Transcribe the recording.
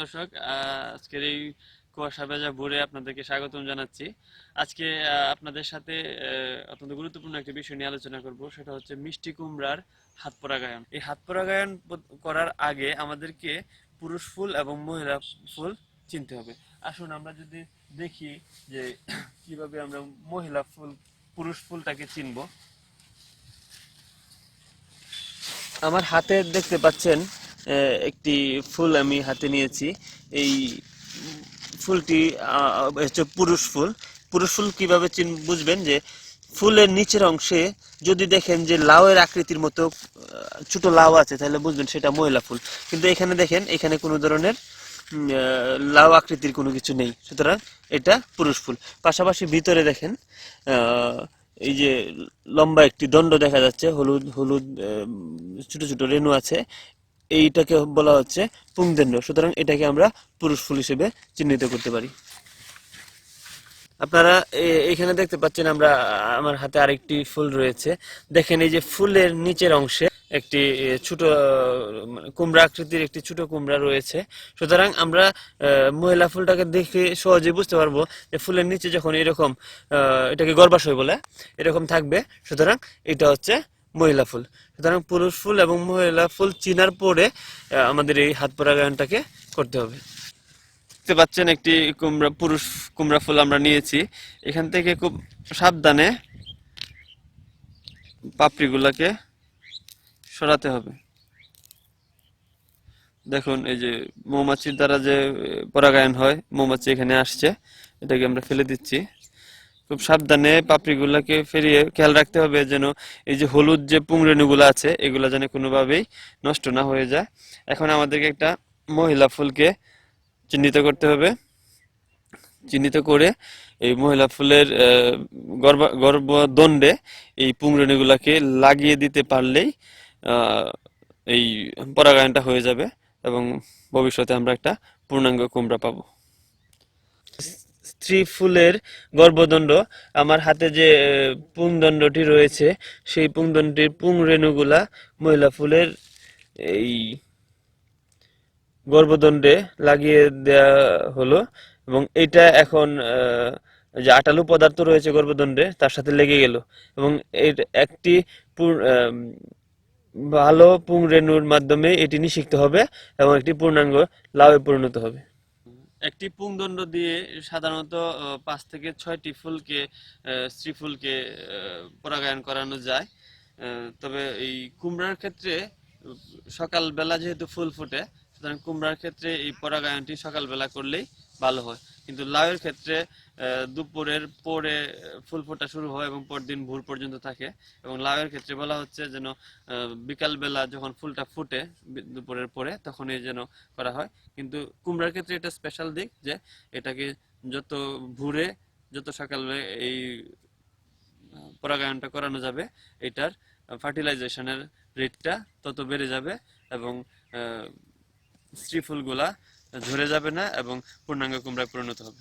দর্শক। আজকের এই কুয়াশা ভেজা ভোরে আপনাদেরকে স্বাগতম জানাচ্ছি। আজকে আপনাদের সাথে অত্যন্ত গুরুত্বপূর্ণ একটি বিষয় নিয়ে আলোচনা করব। সেটা হচ্ছে মিষ্টি কুমড়ার হাত পরাগায়ন এই হাত পরাগায়ন করার আগে আমাদেরকে পুরুষ ফুল এবং মহিলা ফুল চিনতে হবে। আসুন আমরা যদি দেখি যে কীভাবে আমরা মহিলা ফুল, পুরুষ ফুলটাকে চিনবো। আমার হাতে দেখতে পাচ্ছেন একটি ফুল আমি হাতে নিয়েছি। এই ফুলটি হচ্ছে পুরুষ ফুল। পুরুষ ফুল কীভাবে চিন, বুঝবেন যে ফুলের নিচের অংশে যদি দেখেন যে লাউয়ের আকৃতির মতো ছোট লাউ আছে, তাহলে বুঝবেন সেটা মহিলা ফুল। কিন্তু এখানে দেখেন, এখানে কোনো ধরনের লাউ আকৃতির কোনো কিছু নেই। সুতরাং এটা পুরুষ ফুল। পাশাপাশি ভিতরে দেখেন এই যে লম্বা একটি দণ্ড দেখা যাচ্ছে, হলুদ হলুদ ছোট ছোট রেণু আছে। এইটাকে বলা হচ্ছে পুংদণ্ড। সুতরাং এটাকে আমরা পুরুষ ফুল হিসেবে চিহ্নিত করতে পারি। আপনারা এখানে দেখতে পাচ্ছেন আমরা, আমার হাতে আরেকটি ফুল রয়েছে। দেখেন এই যে ফুলের নিচের অংশে একটি ছোট মানে কুমড়া আকৃতির একটি ছোট কুমড়া রয়েছে। সুতরাং আমরা মহিলা ফুলটাকে দেখে সহজে বুঝতে পারব যে ফুলের নিচে যখন এরকম এটাকে গর্বাশয় বলে, এরকম থাকবে। সুতরাং এটা হচ্ছে মহিলা ফুল। সুতরাং পুরুষ ফুল এবং মহিলা ফুল চিনার পরে আমাদের এই হাত পরাগায়নটাকে করতে হবে। দেখতে পাচ্ছেন একটি কুমড়া, পুরুষ কুমড়া ফুল আমরা নিয়েছি। এখান থেকে খুব সাবধানে পাপড়িগুলাকে সরাতে হবে। দেখুন, এই যে মৌমাছির দ্বারা যে পরাগায়ন হয়, মৌমাছি এখানে আসছে। এটাকে আমরা ফেলে দিচ্ছি। খুব সাবধানে পাপড়িগুলাকে ফেরিয়ে খেয়াল রাখতে হবে যেন এই যে হলুদ যে পুংরেণুগুলো আছে, এগুলো যেন কোনোভাবেই নষ্ট না হয়ে যায়। এখন আমাদেরকে একটা মহিলা ফুলকে চিহ্নিত করতে হবে। চিহ্নিত করে এই মহিলা ফুলের গর্ভ গর্ভদণ্ডে এই পুংরেণুগুলাকে লাগিয়ে দিতে পারলেই এই পরাগায়নটা হয়ে যাবে এবং ভবিষ্যতে আমরা একটা পূর্ণাঙ্গ কুমড়া পাবো। স্ত্রী ফুলের গর্ভদণ্ড। আমার হাতে যে পুংদণ্ডটি রয়েছে, সেই পুংদণ্ডটির পুংরেণুগুলা মহিলা ফুলের এই গর্ভদণ্ডে লাগিয়ে দেয়া হলো এবং এটা এখন যে আটালু পদার্থ রয়েছে গর্ভদণ্ডে, তার সাথে লেগে গেল এবং এর একটি ভালো পুংরেণুর মাধ্যমে এটি নিষিক্ত হবে এবং একটি পূর্ণাঙ্গ লাভে পরিণত হবে। একটি পুংদণ্ড দিয়ে সাধারণত পাঁচ থেকে ছয়টি ফুলকে স্ত্রীফুলকে স্ত্রী ফুলকে পরাগায়ন করানো যায়। তবে এই কুমড়ার ক্ষেত্রে, সকালবেলা যেহেতু ফুল ফোটে, সুতরাং কুমড়ার ক্ষেত্রে এই পরাগায়নটি সকালবেলা করলেই ভালো হয়। কিন্তু লাউয়ের ক্ষেত্রে দুপুরের পরে ফুল ফোটা শুরু হয় এবং পরদিন ভোর পর্যন্ত থাকে। এবং লাউয়ের ক্ষেত্রে বলা হচ্ছে যেন বিকালবেলা যখন ফুলটা ফুটে দুপুরের পরে, তখনই যেন করা হয়। কিন্তু কুমড়ার ক্ষেত্রে এটা স্পেশাল দিক যে, এটাকে যত ভোরে, যত সকালে এই পরাগায়নটা করানো যাবে, এটার ফার্টিলাইজেশনের রেটটা তত বেড়ে যাবে এবং স্ত্রী ফুলগুলা ঝরে যাবে না এবং পূর্ণাঙ্গ কুমড়ায় পরিণত হবে।